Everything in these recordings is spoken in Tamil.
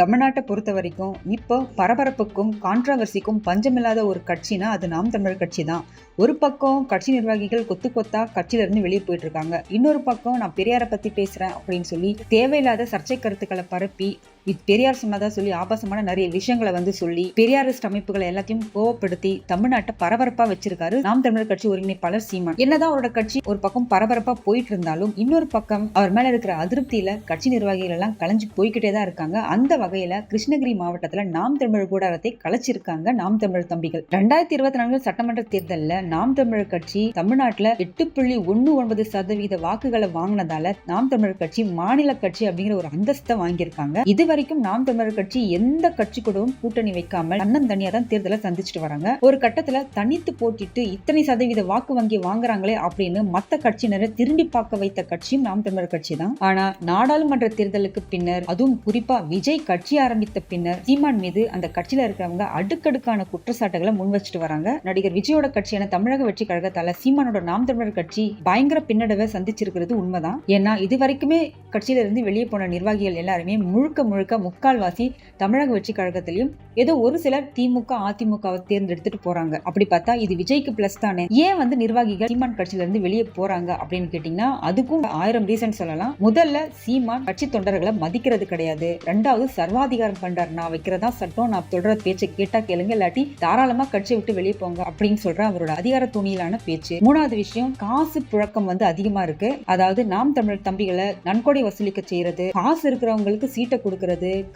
தமிழ்நாட்டை பொறுத்த வரைக்கும் இப்போ பரபரப்புக்கும் கான்ட்ரவர்சிக்கும் பஞ்சமில்லாத ஒரு கட்சினா அது நாம் தமிழர் கட்சி தான். ஒரு பக்கம் கட்சி நிர்வாகிகள் கொத்து கொத்தா கட்சியிலிருந்து வெளியே போயிட்டு இருக்காங்க. இன்னொரு பக்கம் நான் பெரியாரை பத்தி பேசுறேன் அப்படின்னு சொல்லி தேவையில்லாத சர்ச்சை கருத்துக்களை பரப்பி இது பெரியார் சொன்னதா சொல்லி ஆபாசமான நிறைய விஷயங்களை வந்து சொல்லி பெரியாரிஸ்ட் அமைப்புகளை எல்லாத்தையும் கோவப்படுத்தி தமிழ்நாட்டை பரபரப்பா வச்சிருக்காரு நாம் தமிழர் கட்சி ஒருங்கிணைப்பாளர் சீமான். என்னதான் அவரோட கட்சி ஒரு பக்கம் பரபரப்பா போயிட்டு இருந்தாலும் இன்னொரு பக்கம் அவர் மேல இருக்கிற அதிருப்தியில கட்சி நிர்வாகிகள் எல்லாம் கலைஞ்சு போய்கிட்டே தான் இருக்காங்க. அந்த வகையில கிருஷ்ணகிரி மாவட்டத்துல நாம் தமிழர் கூடாரத்தை கலைச்சிருக்காங்க நாம் தமிழர் தம்பிகள். ரெண்டாயிரத்தி இருபத்தி நான்கு சட்டமன்ற தேர்தலில் நாம் தமிழர் கட்சி தமிழ்நாட்டுல எட்டு புள்ளி ஒண்ணு ஒன்பது சதவீத வாக்குகளை வாங்கினதால நாம் தமிழர் கட்சி மாநில கட்சி அப்படிங்கிற ஒரு அந்தஸ்தை வாங்கியிருக்காங்க. இதுவரை வரைக்கும் நாம் தமிழர் கட்சி எந்த கட்சி கூடவும் கூட்டணி வைக்காமல் அண்ணன் தனியா தான் தேர்தலை சந்திச்சுட்டு வராங்க. ஒரு கட்டத்துல தனித்து போட்டிட்டு இத்தனை சதவீத வாக்கு வங்கி வாங்குறாங்களே அப்படின்னு மத்த கட்சியினரை திரும்பி பார்க்க வைத்த கட்சியும் நாம் தமிழர் கட்சி தான். ஆனா நாடாளுமன்ற தேர்தலுக்கு பின்னர் அதுவும் குறிப்பா விஜய் கட்சி ஆரம்பித்த பின்னர் சீமான் மீது அந்த கட்சியில இருக்கிறவங்க அடுக்கடுக்கான குற்றச்சாட்டுகளை முன் வச்சுட்டு வராங்க. நடிகர் விஜயோட கட்சியான தமிழக வெற்றி கழகத்தால சீமானோட நாம் தமிழர் கட்சி பயங்கர பின்னடைவை சந்திச்சிருக்கிறது உண்மைதான். ஏன்னா இது வரைக்குமே கட்சியில இருந்து வெளியே போன நிர்வாகிகள் எல்லாருமே முழுக்க முழுக்க முக்கால்வாசி தமிழக வெற்றி கழகத்திலையும் ஏதோ ஒரு சிலர் திமுக அதிமுகவை தேர்ந்தெடுத்துட்டு போறாங்க. அப்படி பார்த்தா இது விஜய்க்கு பிளஸ் தானே. ஏன் வந்து நிர்வாகிகள் சீமான் கட்சியில இருந்து வெளியே போறாங்க அப்படின்னு கேட்டீங்கன்னா அதுக்கும் ஆயிரம் ரீசன் சொல்லலாம். முதல்ல சீமான் கட்சி தொண்டர்களை மதிக்கிறது கிடையாது. ரெண்டாவது சர்வாதிகாரம் பண்றாரு. நான் வைக்கிறதா சட்டம் நான் தொடர பேச்சை கேட்டா கேளுங்க இல்லாட்டி தாராளமா கட்சியை விட்டு வெளியே போங்க அப்படின்னு சொல்ற அவரோட அதிகார துணியிலான பேச்சு. மூணாவது விஷயம் காசு புழக்கம் வந்து அதிகமா இருக்கு. அதாவது நாம் தமிழர் தம்பிகளை நன்கொடை வசூலிக்க செய்யறது. காசு இருக்கிறவங்களுக்கு சீட்டை கொடுக்கறது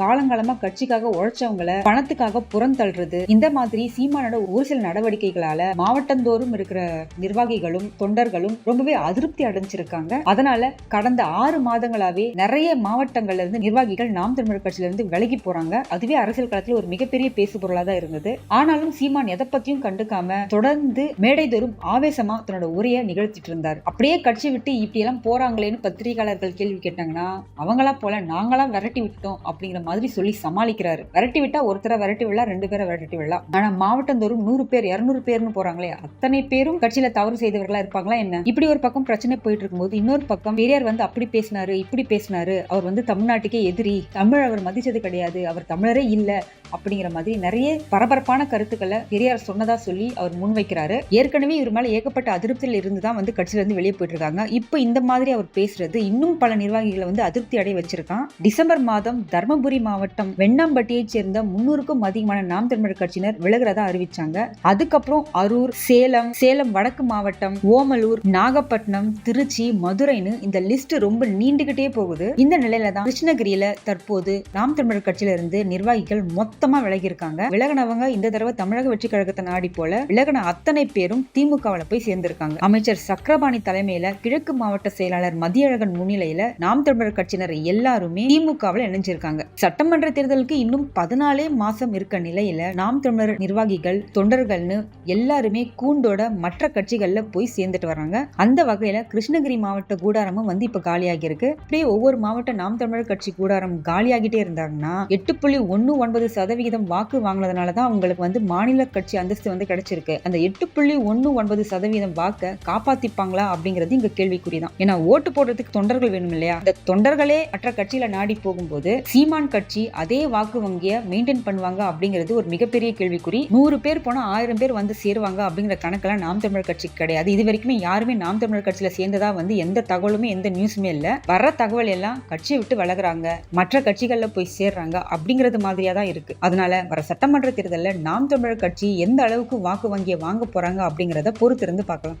காலங்காலமா கட்சிக்காக உழைச்சவங்களை பணத்துக்காக புறந்தள்ளுறது இந்த மாதிரி சீமானோட ஒரு சில நடவடிக்கைகளால மாவட்டந்தோறும் இருக்கிற நிர்வாகிகளும் தொண்டர்களும் ரொம்பவே அதிருப்தி அடைஞ்சிருக்காங்க. அதனால கடந்த ஆறு மாதங்களாவே நிறைய மாவட்டங்கள்ல இருந்து நிர்வாகிகள் நாம் தமிழர் கட்சியில இருந்து விலகி போறாங்க. அதுவே அரசியல் களத்துல ஒரு மிகப்பெரிய பேசுபொருளா தான் இருந்தது. ஆனாலும் சீமான் எதை பத்தியும் கண்டுக்காம தொடர்ந்து மேடைதோறும் ஆவேசமா தன்னோட உரையை நிகழ்த்திட்டு இருந்தார். அப்படியே கட்சி விட்டு இப்படி எல்லாம் போறாங்களேன்னு பத்திரிகையாளர்கள் கேள்வி கேட்டாங்கன்னா அவங்களா போல நாங்களா விரட்டி விட்டோம் அப்படிங்கிற மாதிரி சொல்லி சமாளிக்கிறாரு. விரட்டி விட்டா ஒருத்தரை விரட்டி விடலாம் ரெண்டு பேரை விரட்டி விடலாம். ஆனா மாவட்டந்தோறும் நூறு பேர் இருநூறு பேர்னு போறாங்களே அத்தனை பேரும் கட்சியில தவறு செய்தவர்களா இருப்பாங்களா என்ன? இப்படி ஒரு பக்கம் பிரச்சனை போயிட்டு இருக்கும்போது இன்னொரு பக்கம் பெரியார் வந்து அப்படி பேசினாரு இப்படி பேசினாரு. அவர் வந்து தமிழ்நாட்டுக்கே எதிரி. தமிழ் அவர் மதிச்சது கிடையாது. அவர் தமிழரே இல்ல அப்படிங்கிற மாதிரி நிறைய பரபரப்பான கருத்துக்களை பெரியார் சொன்னதா சொல்லி அவர் முன்வைக்கிறாரு ஏற்கனவே இவர் மேல ஏகப்பட்ட அதிருப்தியில் இருந்து தான் வந்து கட்சியில இருந்து வெளியே போயிட்டு இருக்காங்க. இப்போ இந்த மாதிரி அவர் பேசுறது இன்னும் பல நிர்வாகிகளை வந்து அதிருப்தி அடைய வச்சிருக்கான். டிசம்பர் மாதம் தர்மபுரி மாவட்டம் வெண்ணாம்பட்டியைச் சேர்ந்த முன்னூறுக்கும் அதிகமான நாம் தமிழர் கட்சியினர் விலகிறதா அறிவிச்சாங்க. அதுக்கப்புறம் அரூர் சேலம் சேலம் வடக்கு மாவட்டம் ஓமலூர் நாகப்பட்டினம் திருச்சி மதுரைன்னு இந்த லிஸ்ட் ரொம்ப நீண்டுகிட்டே போகுது. இந்த நிலையில தான் கிருஷ்ணகிரியில தற்போது நாம் தமிழர் கட்சியில இருந்து நிர்வாகிகள் மொத்தமா விலகியிருக்காங்க. விலகினவங்க இந்த தடவை தமிழக வெற்றி கழகத்தை நாடி போல விலகின அத்தனை பேரும் திமுகவில் போய் சேர்ந்திருக்காங்க. அமைச்சர் சக்கரபாணி தலைமையில கிழக்கு மாவட்ட செயலாளர் மதியழகன் முன்னிலையில நாம் தமிழர் கட்சியினர் எல்லாருமே திமுகவில் இணைஞ்சிருக்காங்க. சட்டமன்ற தேர்தலுக்கு இன்னும் பதினாலே மாசம் இருக்க நிலையில நாம் தமிழர் நிர்வாகிகள் தொண்டர்கள்னு எல்லாருமே கூண்டோட மற்ற கட்சிகள்ல போய் சேர்ந்துட்டு வராங்க. அந்த வகையில கிருஷ்ணகிரி மாவட்ட கூடாரமும் வந்து இப்ப காலியாகி இருக்கு இப்படியே ஒவ்வொரு மாவட்ட நாம் தமிழர் கட்சி கூடாரம் காலியாகிட்டே இருந்தாங்கன்னா எட்டு புள்ளி ஒன்னு ஒன்பது சதவிகிதம் வாக்கு வாங்கினதுனால தான் அவங்களுக்கு வந்து மாநில கட்சி அந்தஸ்து வந்து கிடைச்சிருக்கு. அந்த எட்டு புள்ளி ஒன்னு ஒன்பது சதவீதம் வாக்கை காப்பாத்திப்பாங்களா அப்படிங்கிறது இங்க கேள்விக்குறிதான். ஏன்னா ஓட்டு போடுறதுக்கு தொண்டர்கள் வேணும் இல்லையா? இந்த தொண்டர்களே மற்ற கட்சியில நாடி போகும்போது சீமான் கட்சி அதே வாக்கு வங்கிய மெயின்டைன் பண்ணுவாங்க அப்படிங்கிறது ஒரு மிகப்பெரிய கேள்விக்குறி. நூறு பேர் போனா ஆயிரம் பேர் வந்து சேருவாங்க அப்படிங்கிற கணக்கெல்லாம் நாம் தமிழர் கட்சி கிடையாது. இது வரைக்குமே யாருமே நாம் தமிழர் கட்சியில சேர்ந்ததா வந்து எந்த தகவலுமே எந்த நியூஸுமே இல்ல. வர தகவல் எல்லாம் கட்சியை விட்டு வளர்கிறாங்க மற்ற கட்சிகள்ல போய் சேர்றாங்க அப்படிங்கிறது மாதிரியா தான் இருக்கு. அதனால வர சட்டமன்ற தேர்தலில் நாம் தமிழர் கட்சி எந்த அளவுக்கு வாக்கு வங்கியை வாங்க போறாங்க அப்படிங்கிறத பொறுத்திருந்து பார்க்கலாம்.